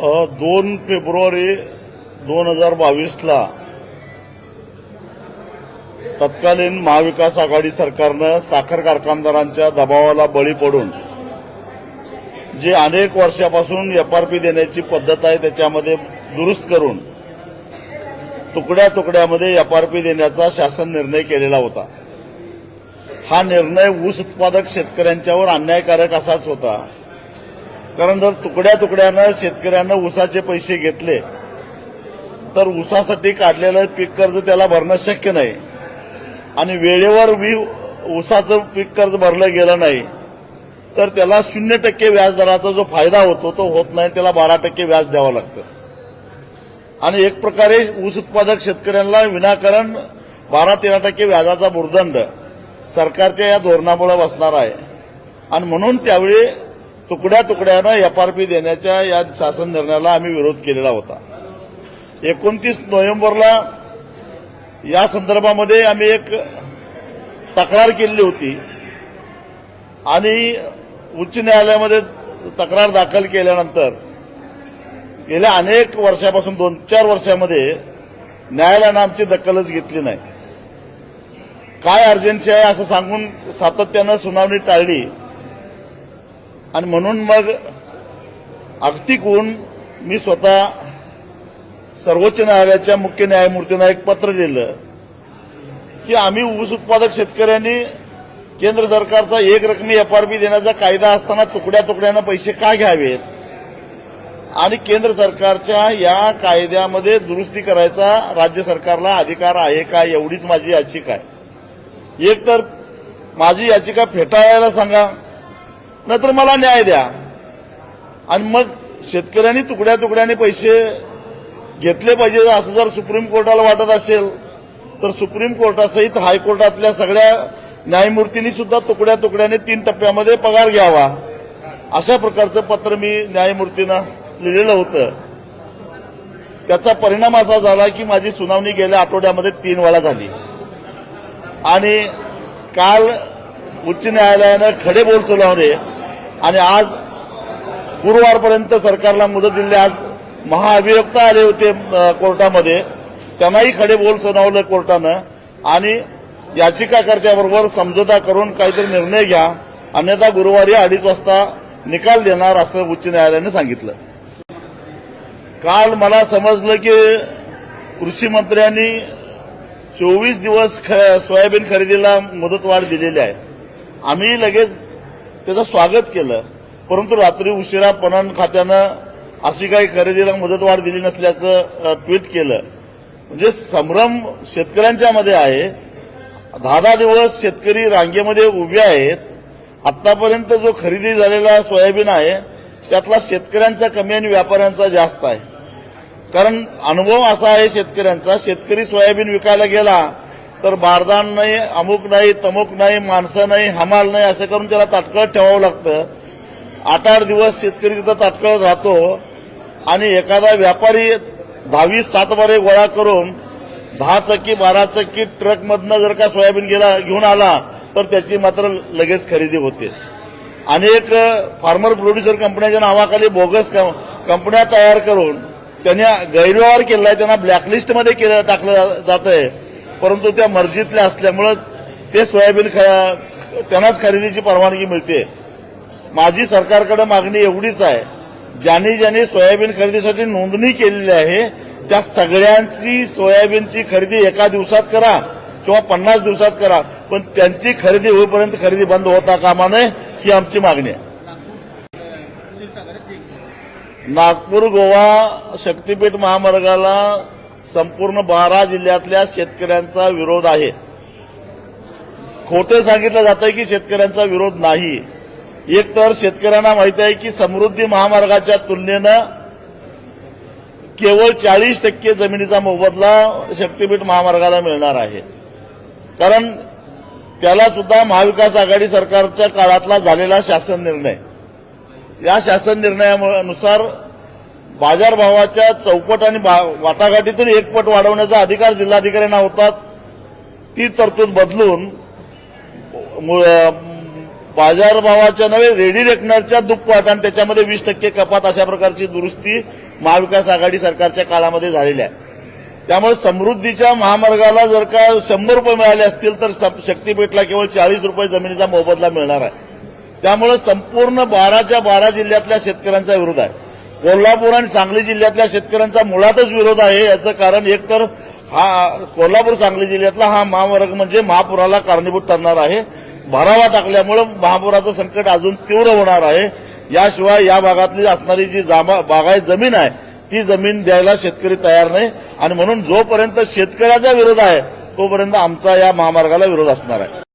दोन फेब्रुवारी दोन हजार बावीसला तत्कालीन महाविकास आघाडी सरकारनं साखर कारखानदारांच्या दबावाला बळी पडून जी अनेक वर्षापासून एफआरपी देण्याची पद्धत आहे त्याच्यामध्ये दुरुस्त करून तुकड्या तुकड्यामध्ये एफआरपी देण्याचा शासन निर्णय केलेला होता. हा निर्णय ऊस उत्पादक शेतकऱ्यांच्यावर अन्यायकारक असाच होता. कारण जर तुकड्या तुकड्यानं शेतकऱ्यांना ऊसाचे पैसे घेतले तर ऊसासाठी काढलेलं पीक कर्ज त्याला भरणं शक्य नाही. आणि वेळेवर वी ऊसाचं पीक कर्ज भरलं गेलं नाही तर त्याला शून्य टक्के व्याजदराचा जो फायदा होतो तो होत नाही. त्याला बारा टक्के व्याज द्यावं लागतं. आणि एक प्रकारे ऊस उत्पादक शेतकऱ्यांना विनाकारण बारा तेरा टक्के व्याजाचा भुर्दंड सरकारच्या या धोरणामुळे बसणार आहे. आणि म्हणून त्यावेळी तुकड्या तुकड्यानं एफआरपी देण्याच्या या शासन निर्णयाला आम्ही विरोध केलेला होता. एकोणतीस नोव्हेंबरला या संदर्भामध्ये आम्ही एक तक्रार केलेली होती आणि उच्च न्यायालयामध्ये तक्रार दाखल केल्यानंतर गेल्या अनेक वर्षापासून दोन चार वर्षामध्ये न्यायालयानं आमची दखलच घेतली नाही. काय अर्जन्सी आहे असं सांगून सातत्यानं सुनावणी टाळली. आणि म्हणून मग अगतिकून मी स्वतः सर्वोच्च न्यायालयाच्या मुख्य न्यायमूर्तींना एक पत्र लिहिलं की आम्ही ऊस उत्पादक शेतकऱ्यांनी केंद्र सरकारचा एक रकमी एफआरपी देण्याचा कायदा असताना तुकड्या तुकड्यानं पैसे का घ्यावेत? आणि केंद्र सरकारच्या या कायद्यामध्ये दुरुस्ती करायचा राज्य सरकारला अधिकार आहे का एवढीच माझी याचिका आहे. एक तर माझी याचिका फेटाळायला सांगा. नाहीतर मला न्याय द्या. आणि मग शेतकऱ्यांनी तुकड्या तुकड्याने पैसे घेतले पाहिजे. असं जर सुप्रीम कोर्टाला वाटत असेल तर सुप्रीम कोर्टासहित हायकोर्टातल्या सगळ्या न्यायमूर्तींनी सुद्धा तुकड्या तुकड्याने तीन टप्प्यामध्ये पगार घ्यावा. अशा प्रकारचं पत्र मी न्यायमूर्तींना लिहिलेलं होतं. त्याचा परिणाम असा झाला की माझी सुनावणी गेल्या आठवड्यामध्ये तीन वेळा झाली. आणि काल उच्च न्यायालयानं खडे बोल सुनावले आणि आज गुरुवारपर्यंत सरकारला मुदत दिली आज महाअभियोक्ता आले होते कोर्टामध्ये. त्यांनाही खडे बोल सुनावलं कोर्टानं. आणि याचिकाकर्त्याबरोबर समझोता करून काहीतरी निर्णय घ्या. अन्यथा गुरुवारी अडीच वाजता निकाल देणार असं उच्च न्यायालयानं सांगितलं. काल मला समजलं की कृषी मंत्र्यांनी चोवीस दिवस ख- सोयाबीन खरेदीला मुदतवाढ दिलेली आहे. आम्ही लगेच त्याचं स्वागत केलं. परंतु रात्री उशिरा पणन खात्यानं अशी काही खरेदीला मुदतवाढ दिली नसल्याचं ट्विट केलं. म्हणजे संभ्रम शेतकऱ्यांच्या मध्ये आहे. दहा दहा दिवस शेतकरी रांगेमध्ये उभे आहेत. आतापर्यंत जो खरेदी झालेला सोयाबीन आहे त्यातला शेतकऱ्यांचा कमी आणि व्यापाऱ्यांचा जास्त आहे. कारण अनुभव असा आहे शेतकऱ्यांचा शेतकरी सोयाबीन विकायला गेला तर बारदान नाही अमुक नाही तमुक नाही माणसं नाही हमाल नाही असं करून त्याला ताटकळत ठेवावं लागतं. आठ आठ दिवस शेतकरी तिथं ताटकळत राहतो आणि एखादा व्यापारी दहावीस सात बारे गोळा करून दहा चक्की बारा चक्की ट्रकमधनं जर का सोयाबीन गेला घेऊन आला तर त्याची मात्र लगेच खरेदी होते. अनेक फार्मर प्रोड्युसर कंपन्याच्या नावाखाली बोगस कं- कंपन्या तयार करून त्यांनी गैरव्यवहार केलाय त्यांना ब्लॅकलिस्टमध्ये केलं टाकलं जात आहे परंतु त्या मर्जीतल्या असल्यामुळं ते सोयाबीन ख- त्यांनाच खरेदीची परवानगी मिळते. माझी सरकारकडे मागणी एवढीच आहे ज्यांनी ज्यांनी सोयाबीन खरेदीसाठी नोंदणी केलेली आहे त्या सगळ्यांची सोयाबीनची खरेदी एका दिवसात करा किंवा पन्नास दिवसात करा पण त्यांची खरेदी होईपर्यंत खरेदी बंद होता कामा नये ही आमची मागणी आहे. नागपूर गोवा शक्तीपीठ महामार्गाला संपूर्ण बारा जिल्ह्यातल्या शेतकऱ्यांचा विरोध आहे. खोटं सांगितलं जात आहे की शेतकऱ्यांचा विरोध नाही. एक तर शेतकऱ्यांना माहिती आहे की समृद्धी महामार्गाच्या तुलनेनं केवळ चाळीस टक्के जमिनीचा मोबदला शक्तीपीठ महामार्गाला मिळणार आहे. कारण त्याला सुद्धा महाविकास आघाडी सरकारच्या काळातला झालेला शासन निर्णय. या शासन निर्णयानुसार बाजारभावाच्या चौपट आणि वाटाघाटीतून एकपट वाढवण्याचा अधिकार जिल्हाधिकाऱ्यांना होतात ती तरतूद बदलून मु- बाजारभावाच्या नव्हे रेडी रेकनरच्या दुप्पट आणि त्याच्यामध्ये वीस टक्के कपात अशा प्रकारची दुरुस्ती महाविकास आघाडी सरकारच्या काळामध्ये झालेली आहे. त्यामुळे समृद्धीच्या महामार्गाला जर का शंभर रुपये मिळाले असतील तर शक्तीपीठला केवळ चाळीस रुपये जमिनीचा मोबदला मिळणार आहे. त्यामुळे संपूर्ण बाराच्या बारा जिल्ह्यातल्या शेतकऱ्यांचा विरोध आहे. कोल्हापूर आणि सांगली जिल्ह्यातल्या शेतकऱ्यांचा मुळातच विरोध आहे. याचं कारण एकतर हा कोल्हापूर सांगली जिल्ह्यातला हा महामार्ग म्हणजे महापुराला कारणीभूत ठरणार आहे. भरावा टाकल्यामुळे महापुराचं संकट अजून तीव्र होणार आहे. याशिवाय या भागातली असणारी जी बागाय जमीन आहे ती जमीन द्यायला शेतकरी तयार नाही. आणि म्हणून जोपर्यंत शेतकऱ्याचा विरोध आहे तोपर्यंत आमचा या महामार्गाला विरोध असणार आहे.